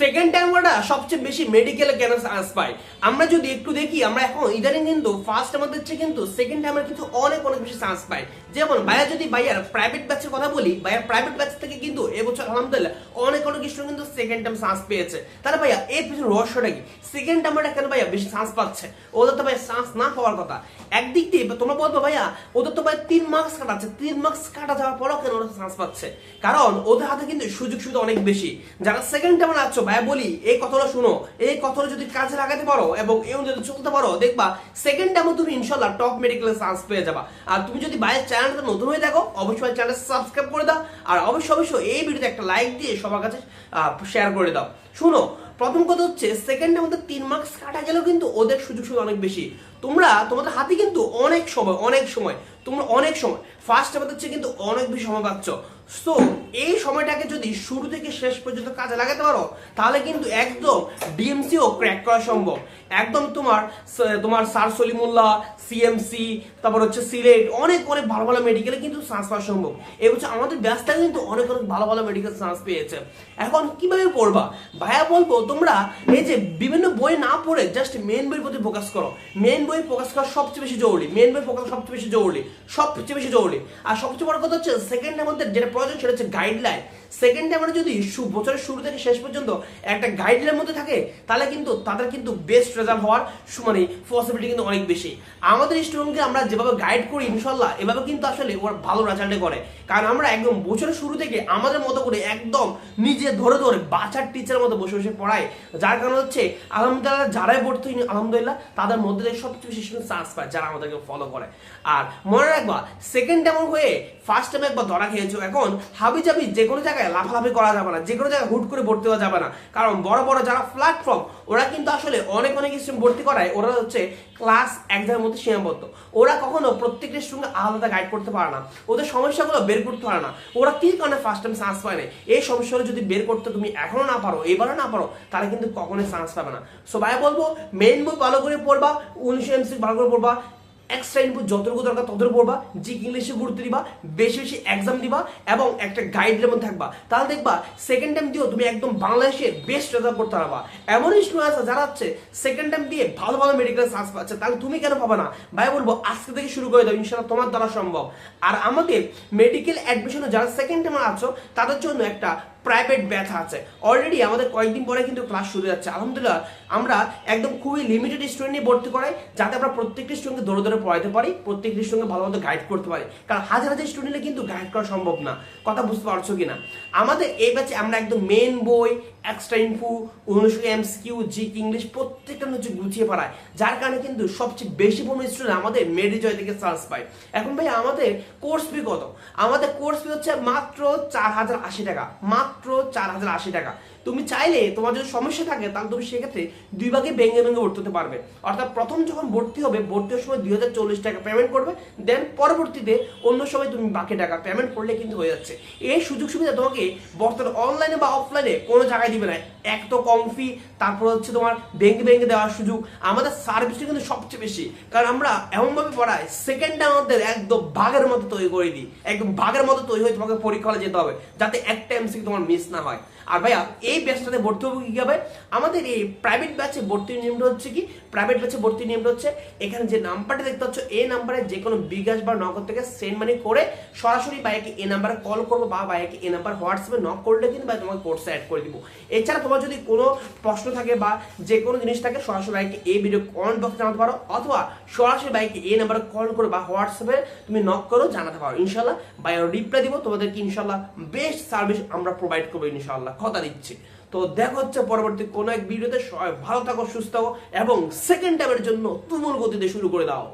Second time সবচেয়ে বেশি মেডিকেলে কেন চান্স পায়? আমরা যদি একটু দেখি, আমরা এখন ইদানিং কিন্তু ফার্স্ট আমাদের চেয়ে কিন্তু সেকেন্ড টাইমের কিন্তু অনেক অনেক বেশি চান্স পায়। যেমন ভাইয়া যদি ভাইয়ার প্রাইভেট ব্যাচের কথা বলি, ভাইয়ার প্রাইভেট ব্যাচ থেকে কিন্তু এবছর আলহামদুলিল্লাহ অনেক অনেক স্টুডেন্ট কিন্তু সেকেন্ড টাইম চান্স পেয়েছে। তাহলে ভাইয়া, এর পিছনে রহস্যটা কি? সেকেন্ড টাইমটা কেন ভাইয়া বেশি চান্স পাচ্ছে? ওদের তো ভাই চান্স না পাওয়ার কথা। একদিক দিয়ে তোমরা বলব ভাইয়া, ওদের তো ভাই তিন মার্কস কাটাচ্ছে। তিন মার্কস কাটা যাওয়ার পরও কেন ওরা চান্স পাচ্ছে? কারণ ওদের হাতে কিন্তু সুযোগ সুবিধা অনেক বেশি। যারা সেকেন্ড টাইমে আছো ভাইয়া বলি, এই কথাটা শুনো। এই কথাটা যদি কাজে লাগাতে পারো এবং এই অনুযায়ী চলতে পারো, দেখবা সেকেন্ড টাইমে তুমি ইনশাল্লাহ টপ মেডিকেলে চান্স পেয়ে যাবা। আর তুমি যদি ভাইয়ের চ্যানেলটা নতুন হয়ে থাকো অবশ্যই চ্যানেল সাবস্ক্রাইব করে দাও। আর অবশ্যই অবশ্যই এই ভিডিওতে একটা লাইক দিয়ে সবার কাছে শেয়ার করে দাও। শুনো, প্রথম কথা হচ্ছে সেকেন্ডের মধ্যে তিন মার্কস কাটা গেলেও কিন্তু ওদের সুযোগ সুবিধা অনেক বেশি। তোমরা, তোমাদের হাতে কিন্তু অনেক সময় অনেক সময় তোমরা অনেক সময় ফার্স্ট আমাদের হচ্ছে কিন্তু অনেক বেশি সময় পাচ্ছ সো এই সময়টাকে যদি শুরু থেকে শেষ পর্যন্ত কাজে লাগাতে পারো, তাহলে কিন্তু একদম ডিএমসিও ক্র্যাক করা সম্ভব। একদম তোমার তোমার সার সলিমুল্লাহ সিএমসি তারপর হচ্ছে সিলেট, অনেক অনেক ভালো ভালো মেডিকেলে কিন্তু চান্স পাওয়া সম্ভব। এবছর আমাদের ব্যস্তা কিন্তু অনেক অনেক ভালো ভালো মেডিকেল চান্স পেয়েছে। এখন কীভাবে পড়বা? ভাইয়া বলব, তোমরা এই যে বিভিন্ন বই না পড়ে জাস্ট মেন বইয়ের প্রতি ফোকাস করো। মেন বই ফোকাস করা সবচেয়ে বেশি জরুরি। মেন বই ফোকাস সবচেয়ে বেশি জরুরি। সবচেয়ে বেশি জরুরি। আর সবচেয়ে বড় কথা হচ্ছে সেকেন্ডের মধ্যে যেটা প্রয়োজন সেটা হচ্ছে গাইডলাইন সেকেন্ডে আমরা যদি বছরের শুরু থেকে শেষ পর্যন্ত একটা গাইডলাইনের মধ্যে থাকে, তাহলে কিন্তু তাদের কিন্তু বেস্ট রেজাল্ট হওয়ার সু- মানে পসিবিলিটি কিন্তু অনেক বেশি। আমাদের স্টুডেন্টকে আমরা যেভাবে গাইড করি ইনশাল্লাহ এভাবে কিন্তু আসলে ওরা ভালো রেজাল্টে করে। কারণ আমরা একদম বছরের শুরু থেকে আমাদের মতো করে একদম নিজে ধরে ধরে বাচ্চার টিচারের মতো বসে বসে পড়াই। যার কারণে হচ্ছে, আলহামদুলিল্লাহ যারাই হয়নি, আলহামদুলিল্লাহ তাদের মধ্যে সবচেয়ে বেশি স্টুডেন্ট চান্স পায় যারা আমাদেরকে ফলো করে। আর মনে রাখবা সেকেন্ড টাইম হয়ে ফার্স্ট টাইম একবার ধরা খেয়েছো। এখন হাবি যাবি যে কোনো জায়গায় লাফালাফি করা যাবে না যে কোনো জায়গায় হুট করে ভর্তি হওয়া যাবে না। কারণ বড় বড় যারা প্ল্যাটফর্ম ওরা কিন্তু আসলে অনেক অনেক স্টুডেন্ট ভর্তি করায়, ওরা হচ্ছে ক্লাস একজনের মধ্যে সীমাবদ্ধ। ওরা কখনো প্রত্যেকটা স্টুডেন্ট আলাদা গাইড করতে পারে না। ওদের সমস্যাগুলো বের করতে পারে না। ওরা কি কারণে ফার্স্ট টাইম চান্স পায় না এই সমস্যাগুলো যদি বের করতে তুমি এখনও না পারো, এবারও না পারো, তাহলে কিন্তু কখনোই চান্স পাবে না। সো ভাই বলব মেইন বই ভালো করে পড়বা, উনিশশো এমসি ভালো করে পড়বা এক্সট্রা ইনপুট যতটুকু দরকার ততটুকু পড়বা জি ইংলিশে গুরুত্ব দিবা, বেশি বেশি এক্সাম দিবা এবং একটা গাইডের মধ্যে থাকবা। তাহলে দেখবা সেকেন্ড টাইম দিয়েও তুমি একদম বাংলাদেশের বেস্ট রেজাল্ট করতে পারবা। এমন স্টুডেন্ট আছে যারা হচ্ছে সেকেন্ড টাইম দিয়ে ভালো ভালো মেডিকেল চান্স পাচ্ছে, তাহলে তুমি কেন পাবে না? ভাই বলব, আজকে থেকে শুরু করে দাও ইনশাল্লাহ তোমার দ্বারা সম্ভব। আর আমাদের মেডিকেল অ্যাডমিশনে যারা সেকেন্ড টাইমে আছো, তাদের জন্য একটা প্রাইভেট ব্যথা আছে। অলরেডি আমাদের কয়েকদিন পরে কিন্তু ক্লাস শুরু যাচ্ছে। আলহামদুলিল্লাহ, আমরা একদম খুবই লিমিটেড স্টুডেন্ট নিয়ে ভর্তি করাই, যাতে আমরা প্রত্যেকটি স্টুডেন্টকে ধরে ধরে পড়াইতে পারি, প্রত্যেকটি স্টুডেন্টকে ভালো মতো গাইড করতে পারি। কারণ হাজার হাজার স্টুডেন্টে কিন্তু গাইড করা সম্ভব না। কথা বুঝতে পারছ কিনা? আমাদের এই ব্যাচে আমরা একদম মেন বই এক্সট্রা ইনফু অনুষ্ক এমসকিউ জি ইংলিশ প্রত্যেকটা হচ্ছে গুছিয়ে পড়ায় যার কারণে কিন্তু সবচেয়ে বেশি পরিমাণ স্টুডেন্ট আমাদের মেডিজয় থেকে চান্স পায়। এখন ভাই আমাদের কোর্স ফি কত? আমাদের কোর্স ফি হচ্ছে মাত্র চার হাজার আশি টাকা। মাত্র চার হাজার আশি টাকা। তুমি চাইলে তোমার যদি সমস্যা থাকে, তাহলে তুমি সেক্ষেত্রে দুই ভাগে ভেঙে ভেঙে ভর্তি হতে পারবে। অর্থাৎ প্রথম যখন ভর্তি হবে, ভর্তি হওয়ার সময় দুই হাজার চল্লিশ টাকা পেমেন্ট করবে দেন পরবর্তীতে অন্য সময় তুমি বাকি টাকা পেমেন্ট করলে কিন্তু হয়ে যাচ্ছে। এই সুযোগ সুবিধা তোমাকে বর্তমানে অনলাইনে বা অফলাইনে কোনো জায়গায় দিবে না। এক তো কম ফি তারপর হচ্ছে তোমার ভেঙে ভেঙে দেওয়ার সুযোগ। আমাদের সার্ভিসটা কিন্তু সবচেয়ে বেশি। কারণ আমরা এমনভাবে পড়াই সেকেন্ডে আমাদের একদম ভাগের মতো তৈরি করে দিই। একদম ভাগের মতো তৈরি হয়ে তোমাকে পরীক্ষা যেতে হবে, যাতে একটা এমসিকিউ তোমার মিস না হয়। আর ভাইয়া এই ব্যাচটাতে ভর্তি হবে কি হবে? আমাদের এই প্রাইভেট ব্যাচে ভর্তির নিয়মটা হচ্ছে কি? প্রাইভেট ব্যাচে ভর্তির নিয়মটা হচ্ছে এখানে যে নাম্বারটা দেখতে পাচ্ছ এই নাম্বারে যে কোনো বিকাশ বা নগদ থেকে সেন্ড মানি করে সরাসরি বাইকে এই নাম্বারে কল করব বা বাইকে এই নাম্বার হোয়াটসঅ্যাপে নক করলে কিন্তু বা তোমাকে কোর্সে অ্যাড করে দিব। এছাড়া তোমার যদি কোনো প্রশ্ন থাকে বা যে কোনো জিনিস থাকে, সরাসরি বাইকে এই ভিডিও কমেন্ট বক্সে জানাতে পারো, অথবা সরাসরি ভাইকে এই নাম্বারে কল করে বা হোয়াটসঅ্যাপে তুমি নক করো জানাতে পারো। ইনশাল্লাহ ভাই রিপ্লাই দিব, তোমাদেরকে ইনশাল্লাহ বেস্ট সার্ভিস আমরা প্রোভাইড করব ইনশাল্লাহ কথা দিচ্ছি। তো দেখা হচ্ছে পরবর্তী কোন এক ভিডিওতে। ভালো থাকো, সুস্থ থাকো, এবং সেকেন্ড টাইমের জন্য তুমুল গতিতে শুরু করে দাও।